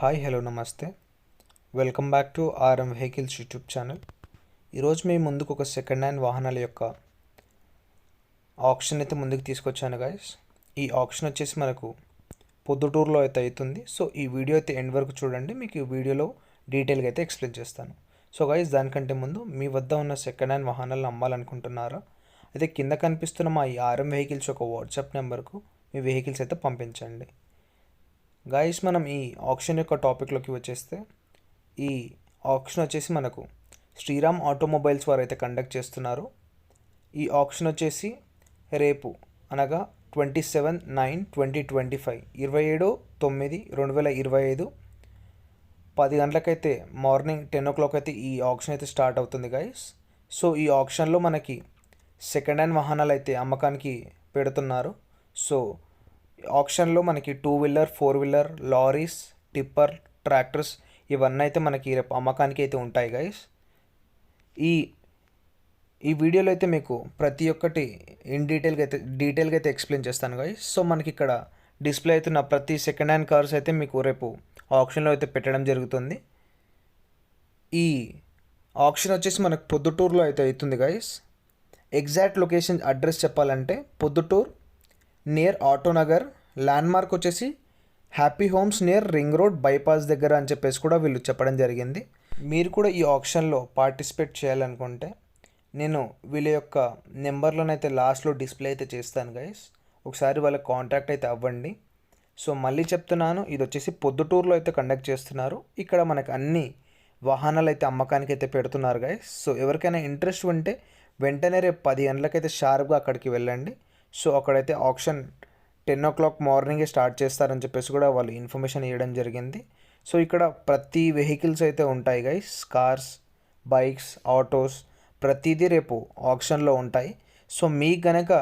Hi hello నమస్తే welcome back to RM vehicles YouTube channel ఈరోజు మీ ముందుకు ఒక సెకండ్ హ్యాండ్ వాహనాల యొక్క ఆప్షన్ అయితే ముందుకు తీసుకొచ్చాను గాయస్ ఈ ఆప్షన్ వచ్చేసి మనకు పొద్దుటూరులో అయితే అవుతుంది. సో ఈ వీడియో అయితే ఎండ్ వరకు చూడండి. మీకు ఈ వీడియోలో డీటెయిల్గా అయితే ఎక్స్ప్లెయిన్ చేస్తాను. సో గాయస్ దానికంటే ముందు మీ వద్ద ఉన్న సెకండ్ హ్యాండ్ వాహనాలను అమ్మాలనుకుంటున్నారా? అయితే కింద కనిపిస్తున్న మా ఈ ఆర్ఎం వెహికల్స్ యొక్క వాట్సాప్ నెంబర్కు మీ వెహికల్స్ అయితే పంపించండి. గాయస్ మనం ఈ ఆప్షన్ యొక్క టాపిక్లోకి వచ్చేస్తే ఈ ఆప్షన్ వచ్చేసి మనకు శ్రీరామ్ ఆటోమొబైల్స్ వారు అయితే కండక్ట్ చేస్తున్నారు ఈ ఆప్షన్ వచ్చేసి రేపు అనగా twenty seven nine twenty twenty five ఇరవై ఏడు తొమ్మిది రెండు వేల ఇరవై ఐదు పది గంటలకైతే మార్నింగ్ టెన్ ఓ క్లాక్ అయితే ఈ ఆప్షన్ అయితే స్టార్ట్ అవుతుంది గైస్ సో ఈ ఆప్షన్లో మనకి సెకండ్ హ్యాండ్ వాహనాలు అయితే అమ్మకానికి పెడుతున్నారు. సో ఆప్షన్లో మనకి two wheeler four wheeler lorries tipper tractors ఇవన్నీ అయితే మనకి రేపు అమ్మకానికి అయితే ఉంటాయి గైస్ ఈ ఈ వీడియోలో అయితే మీకు ప్రతి ఒక్కటి ఇన్ డీటెయిల్గా అయితే డీటెయిల్గా అయితే ఎక్స్ప్లెయిన్ చేస్తాను గైస్ సో మనకి ఇక్కడ డిస్ప్లే అవుతున్న ప్రతి సెకండ్ హ్యాండ్ కార్స్ అయితే మీకు రేపు ఆప్షన్లో అయితే పెట్టడం జరుగుతుంది. ఈ ఆప్షన్ వచ్చేసి మనకు పొద్దుటూరులో అయితే అవుతుంది గైస్ ఎగ్జాక్ట్ లొకేషన్ అడ్రస్ చెప్పాలంటే పొద్దుటూరు నియర్ ఆటోనగర్ ల్యాండ్మార్క్ వచ్చేసి happy homes near ring road bypass దగ్గర అని చెప్పేసి కూడా వీళ్ళు చెప్పడం జరిగింది. మీరు కూడా ఈ ఆప్షన్లో పార్టిసిపేట్ చేయాలనుకుంటే నేను వీళ్ళ యొక్క నెంబర్లోనైతే లాస్ట్లో డిస్ప్లే అయితే చేస్తాను గైస్ ఒకసారి వాళ్ళకి కాంటాక్ట్ అయితే అవ్వండి. సో మళ్ళీ చెప్తున్నాను ఇది వచ్చేసి పొద్దుటూరులో అయితే కండక్ట్ చేస్తున్నారు. ఇక్కడ మనకు అన్ని వాహనాలు అయితే అమ్మకానికి అయితే పెడుతున్నారు గైస్ సో ఎవరికైనా ఇంట్రెస్ట్ ఉంటే వెంటనే రేపు పది గంటలకైతే షార్ప్గా అక్కడికి వెళ్ళండి. సో అక్కడైతే ఆప్షన్ టెన్ ఓ క్లాక్ మార్నింగే స్టార్ట్ చేస్తారని చెప్పేసి కూడా వాళ్ళు ఇన్ఫర్మేషన్ ఇవ్వడం జరిగింది. సో ఇక్కడ ప్రతి వెహికల్స్ అయితే ఉంటాయి గైస్ కార్స్ బైక్స్ ఆటోస్ ప్రతిదీ రేపు ఆప్షన్లో ఉంటాయి. సో మీకు కనుక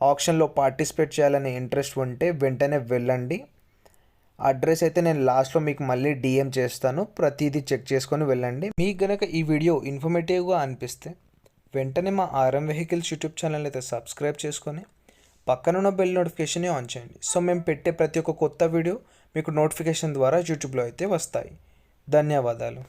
ఆప్షన్లో పార్టిసిపేట్ చేయాలనే ఇంట్రెస్ట్ ఉంటే వెంటనే వెళ్ళండి. అడ్రస్ అయితే నేను లాస్ట్లో మీకు మళ్ళీ డిఎం చేస్తాను. ప్రతిదీ చెక్ చేసుకొని వెళ్ళండి. మీకు కనుక ఈ వీడియో ఇన్ఫర్మేటివ్గా అనిపిస్తే వెంటనే మా ఆర్ఎం వెహికల్స్ యూట్యూబ్ ఛానల్ అయితే సబ్స్క్రైబ్ చేసుకొని పక్కనున్న బెల్ నోటిఫికేషన్ని ఆన్ చేయండి. సో మేము పెట్టే ప్రతి ఒక్క కొత్త వీడియో మీకు నోటిఫికేషన్ ద్వారా యూట్యూబ్లో అయితే వస్తాయి. ధన్యవాదాలు.